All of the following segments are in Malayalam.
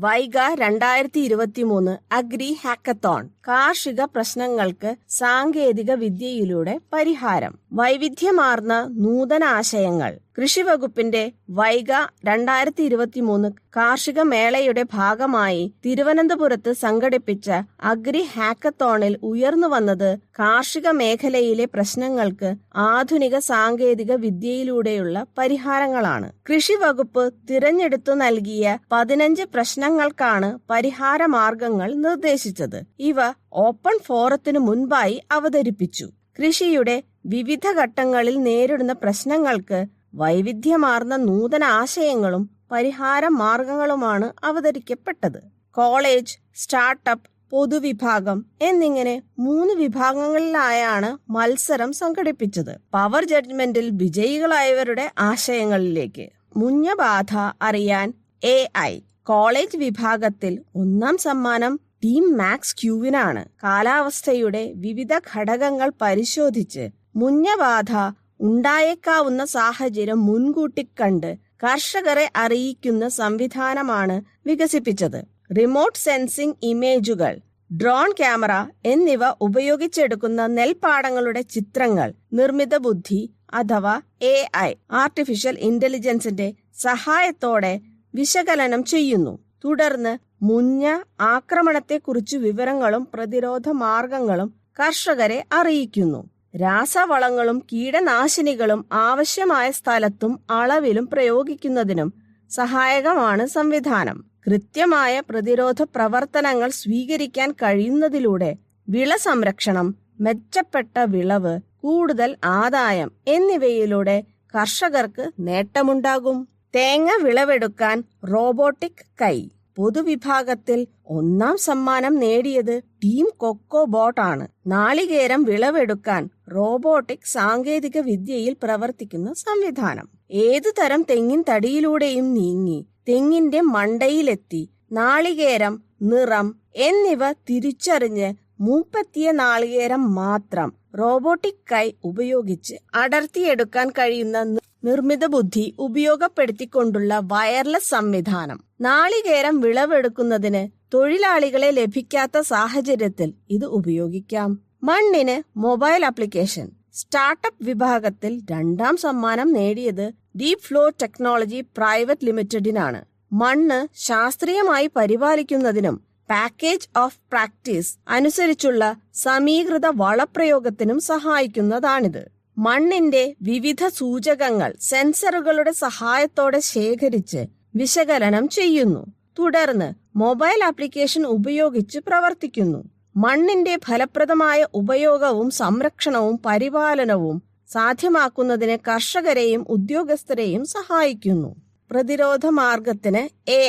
വൈഗ രണ്ടായിരത്തി ഇരുപത്തി മൂന്ന് അഗ്രി ഹാക്കത്തോൺ കാർഷിക പ്രശ്നങ്ങൾക്ക് സാങ്കേതിക വിദ്യയിലൂടെ പരിഹാരം. വൈവിധ്യമാർന്ന നൂതന ആശയങ്ങൾ കൃഷി വകുപ്പിന്റെ വൈഗ രണ്ടായിരത്തി ഇരുപത്തി മൂന്ന് കാർഷിക മേളയുടെ ഭാഗമായി തിരുവനന്തപുരത്ത് സംഘടിപ്പിച്ച അഗ്രി ഹാക്കത്തോണിൽ ഉയർന്നു വന്നത് കാർഷിക മേഖലയിലെ പ്രശ്നങ്ങൾക്ക് ആധുനിക സാങ്കേതിക വിദ്യയിലൂടെയുള്ള പരിഹാരങ്ങളാണ്. കൃഷി വകുപ്പ് തിരഞ്ഞെടുത്തു നൽകിയ പതിനഞ്ച് പ്രശ്നങ്ങൾക്കാണ് പരിഹാര മാർഗങ്ങൾ നിർദ്ദേശിച്ചത്. ഇവ ഓപ്പൺ ഫോറത്തിനു മുൻപായി അവതരിപ്പിച്ചു. കൃഷിയുടെ വിവിധ ഘട്ടങ്ങളിൽ നേരിടുന്ന പ്രശ്നങ്ങൾക്ക് വൈവിധ്യമാർന്ന നൂതന ആശയങ്ങളും പരിഹാര മാർഗങ്ങളുമാണ് അവതരിക്കപ്പെട്ടത്. കോളേജ് സ്റ്റാർട്ടപ്പ് പൊതുവിഭാഗം എന്നിങ്ങനെ മൂന്ന് വിഭാഗങ്ങളിലായാണ് മത്സരം സംഘടിപ്പിച്ചത്. പവർ ജഡ്ജ്മെന്റിൽ വിജയികളായവരുടെ ആശയങ്ങളിലേക്ക്. മുഞ്ഞബാധ അറിയാൻ എ കോളേജ് വിഭാഗത്തിൽ ഒന്നാം സമ്മാനം ടീം മാക്സ് ക്യൂവിനാണ് കാലാവസ്ഥയുടെ വിവിധ ഘടകങ്ങൾ പരിശോധിച്ച് മുഞ്ഞബാധ ഉണ്ടായേക്കാവുന്ന സാഹചര്യം മുൻകൂട്ടി കണ്ട് കർഷകരെ അറിയിക്കുന്ന സംവിധാനമാണ് വികസിപ്പിച്ചത്. റിമോട്ട് സെൻസിംഗ് ഇമേജുകൾ ഡ്രോൺ ക്യാമറ എന്നിവ ഉപയോഗിച്ചെടുക്കുന്ന നെൽപ്പാടങ്ങളുടെ ചിത്രങ്ങൾ നിർമ്മിത ബുദ്ധി അഥവാ എ ഐ ആർട്ടിഫിഷ്യൽ ഇന്റലിജൻസിന്റെ സഹായത്തോടെ വിശകലനം ചെയ്യുന്നു. തുടർന്ന് മുഞ്ഞ ആക്രമണത്തെക്കുറിച്ച് വിവരങ്ങളും പ്രതിരോധ മാർഗങ്ങളും കർഷകരെ അറിയിക്കുന്നു. രാസവളങ്ങളും കീടനാശിനികളും ആവശ്യമായ സ്ഥലത്തും അളവിലും പ്രയോഗിക്കുന്നതിനും സഹായകമാണ് സംവിധാനം. കൃത്യമായ പ്രതിരോധ പ്രവർത്തനങ്ങൾ സ്വീകരിക്കാൻ കഴിയുന്നതിലൂടെ വിള സംരക്ഷണം മെച്ചപ്പെട്ട വിളവ് കൂടുതൽ ആദായം എന്നിവയിലൂടെ കർഷകർക്ക് നേട്ടമുണ്ടാകും. തേങ്ങ വിളവെടുക്കാൻ റോബോട്ടിക് കൈ പൊതുവിഭാഗത്തിൽ ഒന്നാം സമ്മാനം നേടിയത് ടീം കൊക്കോ ബോട്ടാണ് നാളികേരം വിളവെടുക്കാൻ റോബോട്ടിക് സാങ്കേതിക വിദ്യയിൽ പ്രവർത്തിക്കുന്ന സംവിധാനം. ഏതു തരം തെങ്ങിൻ തടിയിലൂടെയും നീങ്ങി തെങ്ങിന്റെ മണ്ടയിലെത്തി നാളികേരം നിറം എന്നിവ തിരിച്ചറിഞ്ഞ് മൂപ്പത്തിയ നാളികേരം മാത്രം റോബോട്ടിക് കൈ ഉപയോഗിച്ച് അടർത്തിയെടുക്കാൻ കഴിയുന്ന നിർമ്മിത ബുദ്ധി ഉപയോഗപ്പെടുത്തിക്കൊണ്ടുള്ള വയർലെസ് സംവിധാനം. നാളികേരം വിളവെടുക്കുന്നതിന് തൊഴിലാളികളെ ലഭിക്കാത്ത സാഹചര്യത്തിൽ ഇത് ഉപയോഗിക്കാം. മണ്ണിന് മൊബൈൽ ആപ്ലിക്കേഷൻ. സ്റ്റാർട്ടപ്പ് വിഭാഗത്തിൽ രണ്ടാം സമ്മാനം നേടിയത് ഡീപ് ഫ്ലോ ടെക്നോളജി പ്രൈവറ്റ് ലിമിറ്റഡിനാണ്. മണ്ണ് ശാസ്ത്രീയമായി പരിപാലിക്കുന്നതിനും പാക്കേജ് ഓഫ് പ്രാക്ടീസ് അനുസരിച്ചുള്ള സമീകൃത വളപ്രയോഗത്തിനും സഹായിക്കുന്നതാണിത്. മണ്ണിന്റെ വിവിധ സൂചകങ്ങൾ സെൻസറുകളുടെ സഹായത്തോടെ ശേഖരിച്ച് വിശകലനം ചെയ്യുന്നു. തുടർന്ന് മൊബൈൽ ആപ്ലിക്കേഷൻ ഉപയോഗിച്ച് പ്രവർത്തിക്കുന്നു. മണ്ണിന്റെ ഫലപ്രദമായ ഉപയോഗവും സംരക്ഷണവും പരിപാലനവും സാധ്യമാക്കുന്നതിന് കർഷകരെയും ഉദ്യോഗസ്ഥരെയും സഹായിക്കുന്നു. പ്രതിരോധ മാർഗത്തിന് എ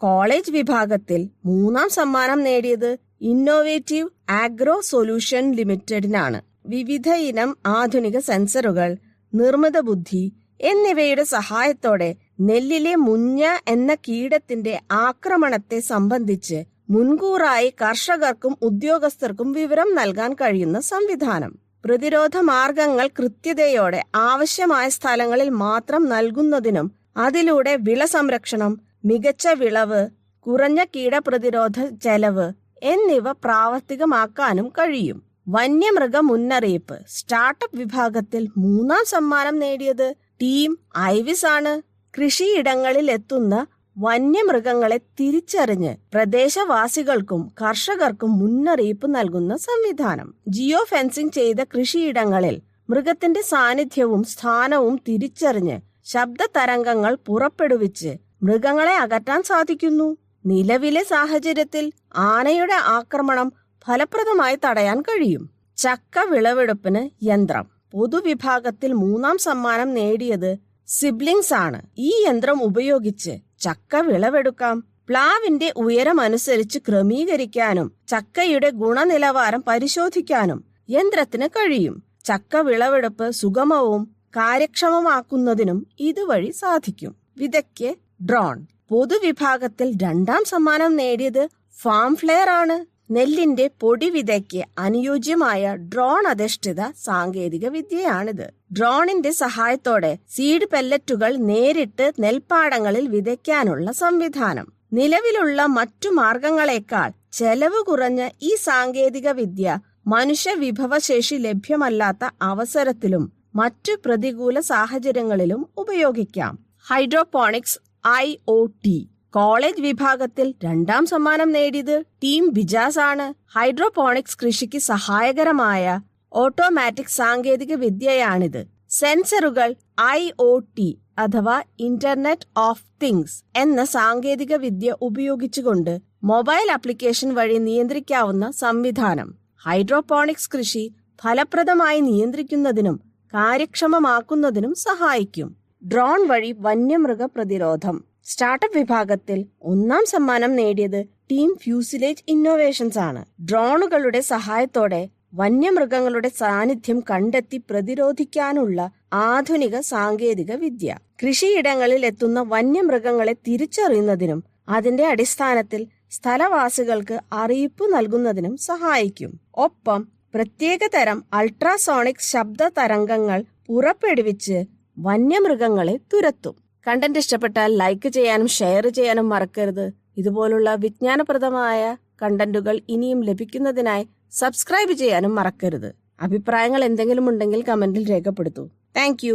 കോളേജ് വിഭാഗത്തിൽ മൂന്നാം സമ്മാനം നേടിയത് ഇന്നോവേറ്റീവ് ആഗ്രോ സൊല്യൂഷൻ ലിമിറ്റഡിനാണ് വിവിധ ഇനം ആധുനിക സെൻസറുകൾ നിർമ്മിത ബുദ്ധി എന്നിവയുടെ സഹായത്തോടെ നെല്ലിലെ മുഞ്ഞ എന്ന കീടത്തിന്റെ ആക്രമണത്തെ സംബന്ധിച്ച് മുൻകൂറായി കർഷകർക്കും ഉദ്യോഗസ്ഥർക്കും വിവരം നൽകാൻ കഴിയുന്ന സംവിധാനം. പ്രതിരോധ മാർഗങ്ങൾ കൃത്യതയോടെ ആവശ്യമായ സ്ഥലങ്ങളിൽ മാത്രം നൽകുന്നതിനും അതിലൂടെ വിള സംരക്ഷണം മികച്ച വിളവ് കുറഞ്ഞ കീടപ്രതിരോധ ചെലവ് എന്നിവ പ്രാവർത്തികമാക്കാനും കഴിയും. വന്യമൃഗ മുന്നറിയിപ്പ്. സ്റ്റാർട്ടപ്പ് വിഭാഗത്തിൽ മൂന്നാം സമ്മാനം നേടിയത് ടീം ഐവിസ് ആണ്. കൃഷിയിടങ്ങളിൽ എത്തുന്ന വന്യമൃഗങ്ങളെ തിരിച്ചറിഞ്ഞ് പ്രദേശവാസികൾക്കും കർഷകർക്കും മുന്നറിയിപ്പ് നൽകുന്ന സംവിധാനം. ജിയോ ഫെൻസിംഗ് ചെയ്ത കൃഷിയിടങ്ങളിൽ മൃഗത്തിന്റെ സാന്നിധ്യവും സ്ഥാനവും തിരിച്ചറിഞ്ഞ് ശബ്ദ തരംഗങ്ങൾ പുറപ്പെടുവിച്ച് മൃഗങ്ങളെ അകറ്റാൻ സാധിക്കുന്നു. നിലവിലെ സാഹചര്യത്തിൽ ആനയുടെ ആക്രമണം ഫലപ്രദമായി തടയാൻ കഴിയും. ചക്ക വിളവെടുപ്പിന് യന്ത്രം. പൊതുവിഭാഗത്തിൽ മൂന്നാം സമ്മാനം നേടിയത് സിബ്ലിങ്സ് ആണ്. ഈ യന്ത്രം ഉപയോഗിച്ച് ചക്ക വിളവെടുക്കാം. പ്ലാവിന്റെ ഉയരം അനുസരിച്ച് ക്രമീകരിക്കാനും ചക്കയുടെ ഗുണനിലവാരം പരിശോധിക്കാനും യന്ത്രത്തിന് കഴിയും. ചക്ക വിളവെടുപ്പ് സുഗമവും കാര്യക്ഷമമാക്കുന്നതിനും ഇതുവഴി സാധിക്കും. വിതയ്ക്ക് ഡ്രോൺ. പൊതുവിഭാഗത്തിൽ രണ്ടാം സമ്മാനം നേടിയത് ഫാം ഫ്ലെയർ ആണ്. നെല്ലിന്റെ പൊടി വിതയ്ക്ക് അനുയോജ്യമായ ഡ്രോൺ അധിഷ്ഠിത സാങ്കേതിക വിദ്യയാണിത്. ഡ്രോണിന്റെ സഹായത്തോടെ സീഡ് പെല്ലറ്റുകൾ നേരിട്ട് നെൽപ്പാടങ്ങളിൽ വിതയ്ക്കാനുള്ള സംവിധാനം. നിലവിലുള്ള മറ്റു മാർഗങ്ങളെക്കാൾ ചെലവ് കുറഞ്ഞ ഈ സാങ്കേതിക വിദ്യ മനുഷ്യ വിഭവശേഷി ലഭ്യമല്ലാത്ത അവസരത്തിലും മറ്റു പ്രതികൂല സാഹചര്യങ്ങളിലും ഉപയോഗിക്കാം. Hydroponics I O T. College വിഭാഗത്തിൽ രണ്ടാം സമ്മാനം നേടിയത് ടീം ബിജാസ് ആണ്. ഹൈഡ്രോപോണിക്സ് കൃഷിക്ക് സഹായകരമായ ഓട്ടോമാറ്റിക് സാങ്കേതിക വിദ്യയാണിത്. സെൻസറുകൾ ഐ ഒ ടി അഥവാ ഇന്റർനെറ്റ് ഓഫ് തിങ്സ് എന്ന സാങ്കേതിക വിദ്യ ഉപയോഗിച്ചുകൊണ്ട് മൊബൈൽ ആപ്ലിക്കേഷൻ വഴി നിയന്ത്രിക്കാവുന്ന സംവിധാനം. ഹൈഡ്രോപോണിക്സ് കൃഷി ഫലപ്രദമായി നിയന്ത്രിക്കുന്നതിനും കാര്യക്ഷമമാക്കുന്നതിനും സഹായിക്കും. ഡ്രോൺ വഴി വന്യമൃഗ പ്രതിരോധം. സ്റ്റാർട്ടപ്പ് വിഭാഗത്തിൽ ഒന്നാം സമ്മാനം നേടിയത് ടീം ഫ്യൂസിലേജ് ഇന്നോവേഷൻസ് ആണ്. ഡ്രോണുകളുടെ സഹായത്തോടെ വന്യമൃഗങ്ങളുടെ സാന്നിധ്യം കണ്ടെത്തി പ്രതിരോധിക്കാനുള്ള ആധുനിക സാങ്കേതിക വിദ്യ. കൃഷിയിടങ്ങളിൽ എത്തുന്ന വന്യമൃഗങ്ങളെ തിരിച്ചറിയുന്നതിനും അതിന്റെ അടിസ്ഥാനത്തിൽ സ്ഥലവാസികൾക്ക് അറിയിപ്പ് നൽകുന്നതിനും സഹായിക്കും. ഒപ്പം പ്രത്യേക തരം അൾട്രാസോണിക് ശബ്ദ തരംഗങ്ങൾ പുറപ്പെടുവിച്ച് വന്യമൃഗങ്ങളെ തുരത്തും. കണ്ടന്റ് ഇഷ്ടപ്പെട്ടാൽ ലൈക്ക് ചെയ്യാനും ഷെയർ ചെയ്യാനും മറക്കരുത്. ഇതുപോലുള്ള വിജ്ഞാനപ്രദമായ കണ്ടന്റുകൾ ഇനിയും ലഭിക്കുന്നതിനായി സബ്സ്ക്രൈബ് ചെയ്യാനും മറക്കരുത്. അഭിപ്രായങ്ങൾ എന്തെങ്കിലും ഉണ്ടെങ്കിൽ കമന്റിൽ രേഖപ്പെടുത്തൂ. താങ്ക്